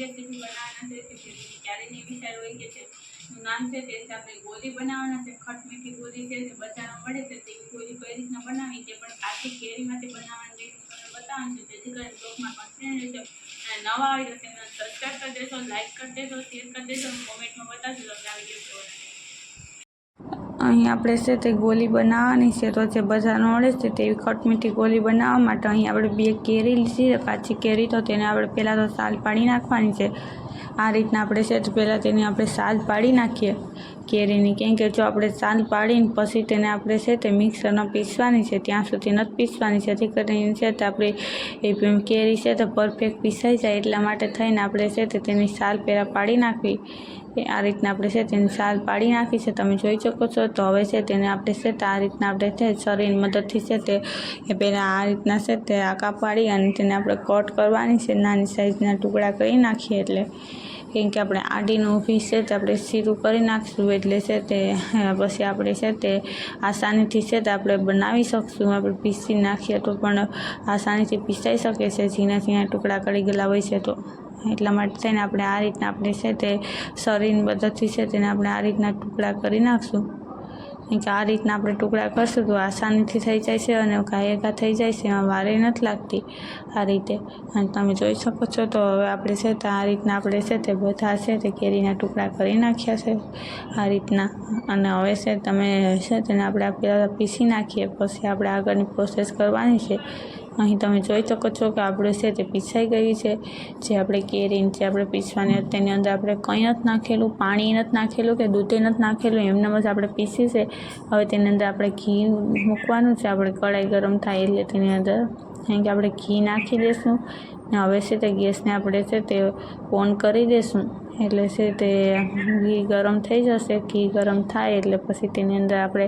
Recipe બનાવવાના છે તે ક્યારેની વિચાર હોય કે છે. નામ છે તે છે આપણે ગોલી બનાવવાના છે. ખટ મીઠી ગોલી છે જે બજારમાં મળે છે તે ગોલી કઈ રીતના બનાવી તે પણ કાચી કેરીમાંથી બનાવવાની રીત તમને બતાવવાનું છે જેથી કરીને બ્લોગમાં કન્ફિડન્ટ રહેશે અને નવા આવી રહેશે સબસ્ક્રાઈબ કરી દેશો લાઇક કરી દેશો શેર કરી દેશો કોમેન્ટમાં બતાવજો તમને આવી વીડિયો અહીં આપણે છે તે ગોલી બનાવવાની છે, તો જે બજારનો મળે છે તેવી ખટમીઠી ગોલી બનાવવા માટે અહીં આપણે બે કેરી લીધી છે કાચી કેરી તો તેને આપણે પહેલાં તો સાલ પાડી નાખવાની છે. આ રીતના આપણે છે તો પહેલાં તેની આપણે સાલ પાડી નાખીએ કેરીની, કેમ કે જો આપણે સાલ પાડીને પછી તેને આપણે છે તે મિક્સરમાં પીસવાની છે, ત્યાં સુધી નથી પીસવાની છે. જેથી કરીને છે તે આપણે એ કેરી છે તે પરફેક્ટ પીસાઈ જાય, એટલા માટે થઈને આપણે છે તેની સાલ પહેલાં પાડી નાખવી. એ આ રીતના આપણે છે તેની સાલ પાડી નાખી છે, તમે જોઈ શકો છો. તો હવે છે તેને આપણે છે તે આ રીતના આપણે છે શરીરની મદદથી છે તે એ પહેલાં આ રીતના છે તે આકા પાડી અને તેને આપણે કટ કરવાની છે. નાની સાઇઝના ટુકડા કરી નાખીએ એટલે કેમ કે આપણે આડીનું ઊભી છે તે આપણે સીરું કરી નાખીશું, એટલે છે તે પછી આપણે છે તે આસાનીથી છે તે આપણે બનાવી શકશું. આપણે પીસી નાખીએ તો પણ આસાનીથી પીસાઈ શકે છે. ઝીણા ઝીણા ટુકડા કરી ગયેલા હોય છે તો. એટલા માટે થઈને આપણે આ રીતના આપણે છે તે શરીરની બધાથી છે તેને આપણે આ રીતના ટુકડા કરી નાખશું. કેમ કે આ રીતના આપણે ટુકડા કરશું તો આસાનીથી થઈ જાય છે અને ઘાયે થઈ જાય છે, એમાં વારે નથી લાગતી આ રીતે. અને તમે જોઈ શકો છો તો હવે આપણે છે તો આ રીતના આપણે છે તે બધા છે તે કેરીના ટુકડા કરી નાખ્યા છે આ રીતના. અને હવે છે તમે છે તેને આપણે પહેલાં પીસી નાખીએ, પછી આપણે આગળની પ્રોસેસ કરવાની છે. અહીં તમે જોઈ શકો છો કે આપણે છે તે પીસાઈ ગઈ છે, જે આપણે કેરી જે આપણે પીસવાની તેની અંદર આપણે કંઈ નથી નાખેલું, પાણી નથી નાખેલું કે દૂધે નથી નાખેલું, એમને જ આપણે પીસી છે. હવે તેની અંદર આપણે ઘી મૂકવાનું છે, આપણે કઢાઈ ગરમ થાય એટલે તેની અંદર કારણ કે આપણે ઘી નાખી દઈશું ને હવે છે તે ગેસને આપણે છે તે ઓન કરી દઈશું એટલે છે તે ઘી ગરમ થઈ જશે, ઘી ગરમ થાય એટલે પછી તેની અંદર આપણે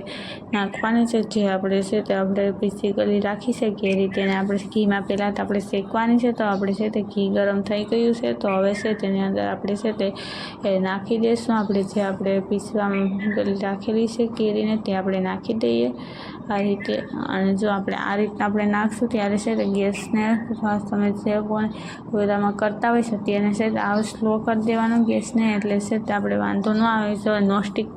નાખવાની છે, જે આપણે છે તે આપણે પીસી ગળી રાખી છે કેરી તેને આપણે ઘીમાં પહેલાં તો આપણે શેકવાની છે, તો આપણે છે તે ઘી ગરમ થઈ ગયું છે, તો હવે છે તેની અંદર આપણે છે તે એ નાખી દઈશું. આપણે જે આપણે પીસવા રાખેલી છે કેરીને તે આપણે નાખી દઈએ આ રીતે. અને જો આપણે આ રીતના આપણે નાખશું ત્યારે છે તે ગેસને તમે જે પણ બધામાં કરતા હોય છે તેને છે આ સ્લો કરી દેવાનો. ગેસને એટલે છે તે આપણે વાંધો ન આવે. જો નોસ્ટિક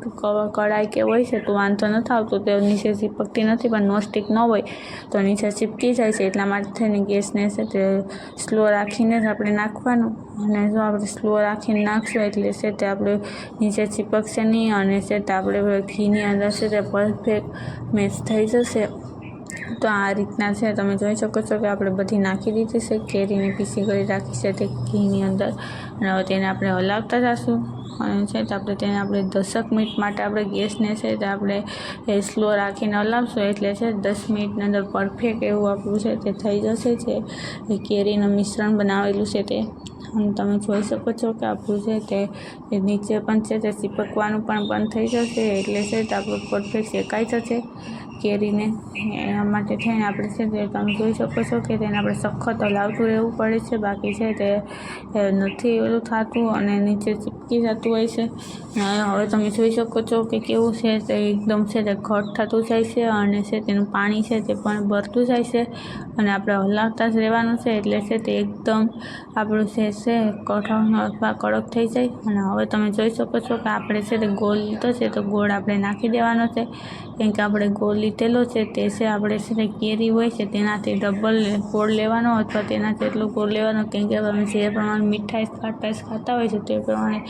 કડાઈ કે હોય છે તો વાંધો નથી આવતો તે નીચે ચીપકતી નથી પણ નોસ્ટિક ન હોય તો નીચે ચીપકી જાય છે. એટલા માટે થઈને ગેસને છે તે સ્લો રાખીને જ આપણે નાખવાનું. અને જો આપણે સ્લો રાખીને નાખશું એટલે છે તે આપણે નીચે ચીપકશે નહીં અને છે તે આપણે ઘીની અંદર છે તે પરફેક્ટ મેચ થઈ જશે. તો આ રીતના છે. તમે જોઈ શકો છો કે આપણે બધી નાખી દીધી છે. કેરીની પીસી કરી રાખી છે તે ઘીની અંદર. અને હવે તેને આપણે હલાવતા જશું. અને છે તો આપણે તેને આપણે દસક મિનિટ માટે આપણે ગેસને છે તે આપણે સ્લો રાખીને હલાવશું. એટલે છે દસ મિનિટની અંદર પરફેક્ટ એવું આપણું છે તે થઈ જશે છે. એ કેરીનું મિશ્રણ બનાવેલું છે તે. અને તમે જોઈ શકો છો કે આપણું છે તે નીચે પણ છે તે ચીપકવાનું પણ બંધ થઈ જશે. એટલે છે તે આપણું પરફેક્ટ શેકાઈ જશે. કેરીને એના માટે થઈને આપણે છે તે તમે જોઈ શકો છો કે તેને આપણે સખત હલાવતું રહેવું પડે છે. બાકી છે તે નથી ઓલું થતું અને નીચે ચીપકી જતું હોય છે. હવે તમે જોઈ શકો છો કે કેવું છે તે એકદમ છે તે ઘટ થતું જાય છે અને છે તેનું પાણી છે તે પણ ભરતું જાય છે અને આપણે હલાવતા જ રહેવાનું છે એટલે છે તે એકદમ આપણું છે છે કઠણ અથવા કડક થઈ જાય. અને હવે તમે જોઈ શકો છો કે આપણે છે તે ગોળ લીધો છે તો ગોળ આપણે નાખી દેવાનો છે. કેમ કે આપણે ગોળ લીધેલો છે, તે છે આપણે છે ને કેરી હોય છે, તેનાથી ડબલ ગોળ લેવાનો અથવા તેના એટલું ગોળ લેવાનો, કેમ કે તમે જે પ્રમાણે મીઠાઈ ખાટાશ ખાતા હોય છે, તે પ્રમાણે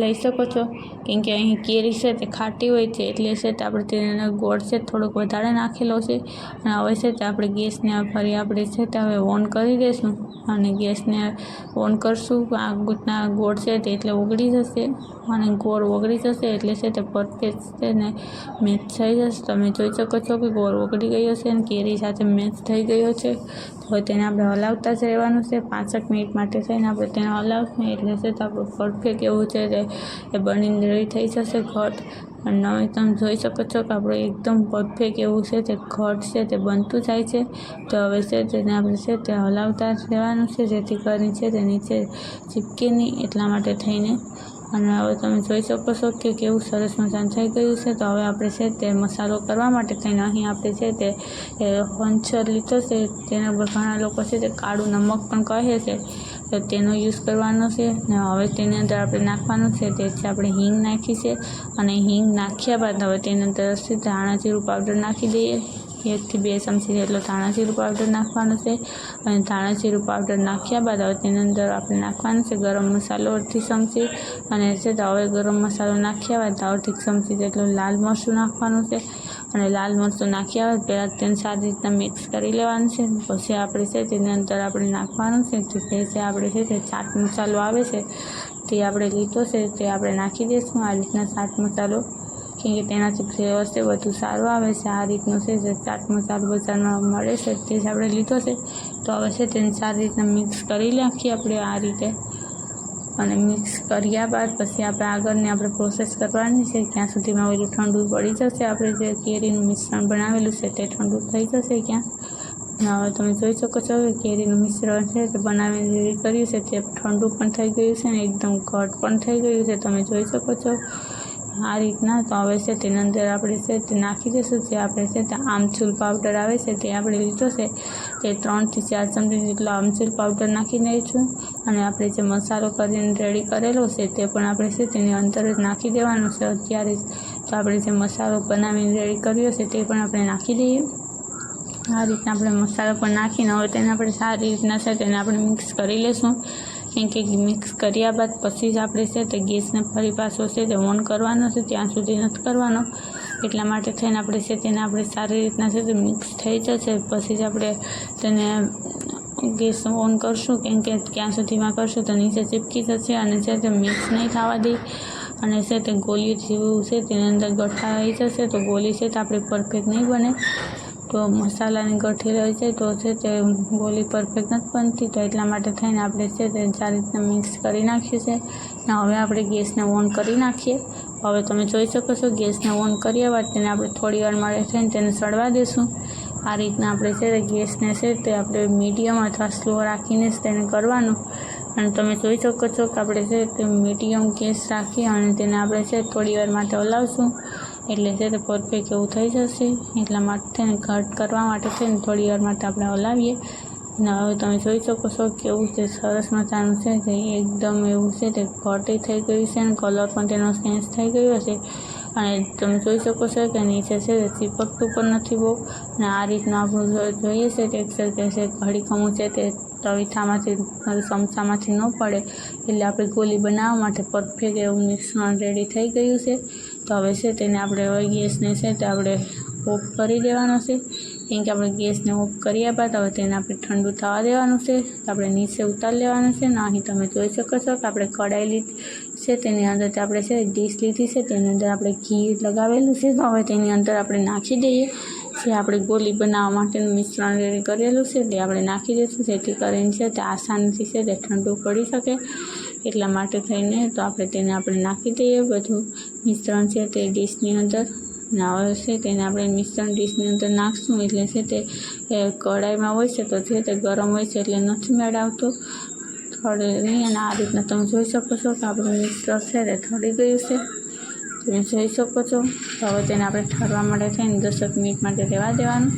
લઈ શકો છો. કેમ કે અહીં કેરી છે તે ખાટી હોય છે, એટલે છે તે આપણે તેને ગોળ છે થોડોક વધારે નાખેલો છે. અને હવે છે તે આપણે ગેસને ફરી આપણે છે તે હવે ઓન કરી દઈશું અને ગેસને ઓન કરશું. આ ગુટના ગોળ છે તે એટલે ઓગળી જશે અને ગોળ ઓગળી જશે એટલે છે તે પરફેક્ટ છે ને મેચ થઈ જશે. તમે જોઈ શકો છો કે ગોળ ઓગળી ગયો છે અને કેરી સાથે મેચ થઈ ગયો છે. તો તેને આપણે હલાવતા જ રહેવાનું છે. પાંસઠ મિનિટ માટે થઈને આપણે તેને હલાવશું. એટલે છે તો આપણું પરફેક્ટ એવું છે તે એ બનીને રેડી થઈ જશે ઘટ અને હવે તમે જોઈ શકો છો કે આપણું એકદમ પરફેક્ટ એવું છે તે ઘટ છે તે બનતું જાય છે. તો હવે છે તેને આપણે છે તે હલાવતા જ રહેવાનું છે. જેથી કરીને છે તે નીચે ચીપકે નહીં એટલા માટે થઈને અને હવે તમે જોઈ શકો છો કે કેવું સરસ મજાનું થઈ ગયું છે. તો હવે આપણે છે તે મસાલો કરવા માટે થઈને અહીં આપણે છે તે હંછર લીધો છે. તેના પર ઘણા લોકો છે તે કાળું નમક પણ કહે છે. તો તેનો યુઝ કરવાનો છે ને હવે તેની અંદર આપણે નાખવાનું છે. તે છે આપણે હિંગ નાખી છે. અને હિંગ નાખ્યા બાદ હવે તેની અંદર ધાણા જીરું પાવડર નાખી દઈએ. એકથી બે ચમચી જેટલો ધાણા જીરું પાવડર નાખવાનો છે. અને ધાણા જીરું પાવડર નાખ્યા બાદ હવે તેની અંદર આપણે નાખવાનું છે ગરમ મસાલો અડધી ચમચી. અને છે તો હવે ગરમ મસાલો નાખ્યા બાદ અડધી ચમચી જેટલું લાલ મરચું નાખવાનું છે. અને લાલ મરચું નાખ્યા બાદ પહેલાં તેને સારી રીતના મિક્સ કરી લેવાનું છે. પછી આપણે છે તેની અંદર આપણે નાખવાનું છે. જે આપણે છે તે ચાટ મસાલો આવે છે તે આપણે લીધો છે તે આપણે નાખી દઈશું. આ રીતના ચાટ મસાલો કેમ કે તેનાથી ફ્લેવર છે બધું સારું આવે છે. આ રીતનું છે ચાટ મસાલો બજારમાં મળે છે, તે આપણે લીધો છે. તો હવે છે તેને સારી રીતના મિક્સ કરી નાખીએ આપણે આ રીતે. અને મિક્સ કર્યા બાદ પછી આપણે આગળની આપણે પ્રોસેસ કરવાની છે. ક્યાં સુધીમાં બધું ઠંડુ પડી જશે, આપણે જે કેરીનું મિશ્રણ બનાવેલું છે તે ઠંડુ થઈ જશે ક્યાં. હવે તમે જોઈ શકો છો કે કેરીનું મિશ્રણ છે તે બનાવીને કર્યું છે. તે ઠંડુ પણ થઈ ગયું છે ને એકદમ ઘટ પણ થઈ ગયું છે. તમે જોઈ શકો છો આ રીતના તો હવે છે તેની અંદર આપણે છે તે નાખી દઈશું. જે આપણે છે તે આમચૂલ પાવડર આવે છે તે આપણે લીધો છે. તે ત્રણથી ચાર ચમચી જેટલો આમચૂલ પાવડર નાખી દઈશું. અને આપણે જે મસાલો કરીને રેડી કરેલો છે તે પણ આપણે છે તેની અંદર જ નાખી દેવાનો છે. અત્યારે તો આપણે જે મસાલો બનાવીને રેડી કર્યો છે તે પણ આપણે નાખી દઈએ. આ રીતના આપણે મસાલો પણ નાખીને હવે તેને આપણે સારી રીતના છે તેને આપણે મિક્સ કરી લઈશું કેમ કે મિક્સ કર્યા બાદ પછી જ આપણે છે તે ગેસને ફરી પાછો છે તે ઓન કરવાનો છે, ત્યાં સુધી નથી કરવાનો. એટલા માટે થઈને આપણે છે તેને આપણે સારી રીતના છે તે મિક્સ થઈ જશે. પછી જ આપણે તેને ગેસ ઓન કરશું. કેમ કે ક્યાં સુધીમાં કરશું તો નીચે ચીપકી જશે અને છે તે મિક્સ નહીં થવા દે. અને છે તે ગોળી જેવું છે, તેની અંદર ગઠ્ઠા આવી જશે તો ગોળી છે તે આપણી પરફેક્ટ નહીં બને. તો મસાલાની ગઠ્ઠી રહી જાય તો છે તે ગોલી પરફેક્ટ નથી બનતી તો એટલા માટે થઈને આપણે છે તે સારી રીતના મિક્સ કરી નાખ્યું છે ને હવે આપણે ગેસને ઓન કરી નાખીએ. હવે તમે જોઈ શકો છો ગેસને ઓન કર્યા બાદ તેને આપણે થોડી વાર માટે થઈને તેને સળવા દઈશું આ રીતના આપણે છે તે ગેસને છે તે આપણે મીડિયમ અથવા સ્લો રાખીને જ તેને કરવાનું. અને તમે જોઈ શકો છો કે આપણે છે તે મીડિયમ ગેસ રાખી અને તેને આપણે છે થોડી વાર માટે હલાવશું. એટલે છે તે પરફેક્ટ એવું થઈ જશે, એટલા માટે તેને ઘટ કરવા માટે છે ને થોડી વાર માટે આપણે હલાવીએ. અને હવે તમે જોઈ શકો છો કેવું છે સરસ મજાનું છે કે એકદમ એવું છે તે ઘટી થઈ ગયું છે અને કલર પણ તેનો ચેન્જ થઈ ગયો છે. અને તમે જોઈ શકો છો કે નીચે છે તે ચીપકતું પણ નથી બહુ. અને આ રીતનું આપણું જોઈએ છે ટેક્સચર કે છે, ઘડી ખમું છે તે તવીથામાંથી ચમચામાંથી ન પડે. એટલે આપણે ગોલી બનાવવા માટે પરફેક્ટ એવું મિશ્રણ રેડી થઈ ગયું છે. તો હવે છે તેને આપણે હવે ગેસને છે તે આપણે ઓફ કરી દેવાનો છે. કેમ કે આપણે ગેસને ઓફ કર્યા બાદ હવે તેને આપણે ઠંડુ થવા દેવાનું છે. તો આપણે નીચે ઉતારી લેવાનું છે. ને, અહીં તમે જોઈ શકો છો કે આપણે કઢાઈ લીધી છે. તેની અંદર તે આપણે છે ડીશ લીધી છે. તેની અંદર આપણે ઘી લગાવેલું છે. તો હવે તેની અંદર આપણે નાખી દઈએ. જે આપણે ગોલી બનાવવા માટેનું મિશ્રણ રેડી કરેલું છે, તે આપણે નાખી દઈશું. જેથી કરીને છે તે આસાનીથી છે તે ઠંડુ પડી શકે. એટલા માટે થઈને તો આપણે તેને આપણે નાખી દઈએ બધું. મિશ્રણ છે તે ડીશની અંદર. ને છે તેને આપણે મિશ્રણ ડીશની અંદર નાખશું. એટલે છે તે કઢાઈમાં હોય છે તો છે તે ગરમ હોય છે એટલે નથી મેળ આવતો નહીં અને આ રીતના તમે જોઈ શકો છો કે આપણું મિશ્રણ છે તે ઠરી ગયું છે. તમે જોઈ શકો છો. હવે તેને આપણે ઠરવા માટે થઈને દસેક મિનિટ માટે રહેવા દેવાનું.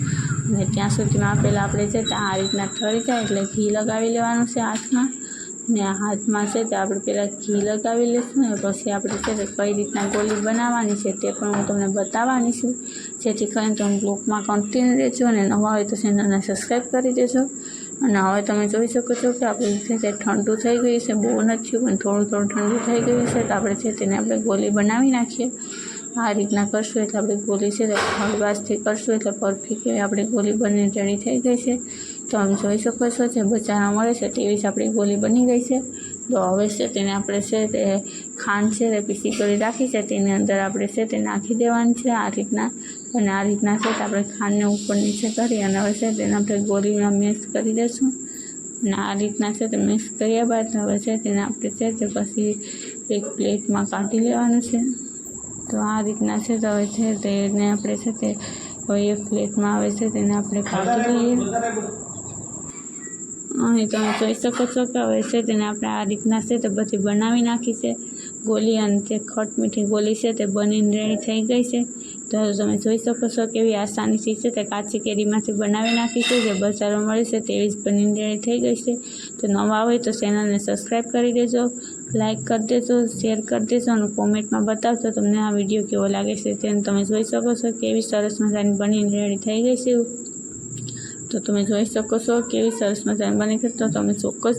અને ત્યાં સુધીમાં પહેલાં આપણે છે આ રીતના ઠરી જાય એટલે ઘી લગાવી લેવાનું છે હાથમાં. ને હાથમાં છે તે આપણે પહેલાં ઘી લગાવી લઈશું ને પછી આપણે છે કઈ રીતના ગોલી બનાવવાની છે તે પણ હું તમને બતાવવાની છું. જેથી કરીને તમે બ્લોગમાં કન્ટિન્યુ રહેજો અને નવા હોય તો ચેનલને સબસ્ક્રાઈબ કરી દેજો. અને હવે તમે જોઈ શકો છો કે આપણે છે તે ઠંડુ થઈ ગયું છે, બહુ નથી પણ થોડું થોડું ઠંડુ થઈ ગયું છે તો આપણે છે તેને આપણે ગોલી બનાવી નાખીએ. આ રીતના કરશું એટલે આપણે ગોલી છે તે હળવાશથી કરશું એટલે પરફેક્ટ આપણી ગોલી બની રેડી થઈ ગઈ છે. તો આમ જોઈ શકો છો જે બચારા મળે છે તેવી જ આપણી ગોલી બની ગઈ છે. તો હવે છે તેને આપણે છે તે ખાંડ છે તે પીસી કરી રાખી છે. તેની અંદર આપણે છે તે નાખી દેવાની છે આ રીતના. અને આ રીતના છે તે આપણે ખાંડને ઉપર નીચે કરી અને હવે છે તેને આપણે ગોળીમાં મિક્સ કરી દઈશું અને આ રીતના છે તે મિક્સ કર્યા બાદ હવે છે તેને આપણે છે તે પછી એક પ્લેટમાં કાઢી લેવાનું છે. તો આ રીતના છે તો હવે છે તેને આપણે છે તે હવે એક પ્લેટમાં આવે છે તેને આપણે કાઢી લઈએ. અહીં તમે જોઈ શકો છો કે હવે છે તેને આપણે આ રીતના છે તે બધી બનાવી નાખી છે. ગોલી અને તે ખટ મીઠી ગોલી છે તે બનીને રેડી થઈ ગઈ છે. તો તમે જોઈ શકો છો કેવી આસાનીથી છે તે કાચી કેરીમાંથી બનાવી નાખી છે. જે બજારમાં મળે છે તેવી જ બનીને રેડી થઈ ગઈ છે. તો નવા હોય તો ચેનલને સબસ્ક્રાઈબ કરી દેજો લાઇક કરી દેજો શેર કરી દેજો અને કોમેન્ટમાં બતાવજો તમને આ વીડિયો કેવો લાગે છે તેને તમે જોઈ શકો છો. કેવી સરસ મજાની બનીને રેડી થઈ ગઈ છે. તો તમે જોઈ શકો છો કેવી સરસ મજાની બની છે. તો તમે ચોક્કસ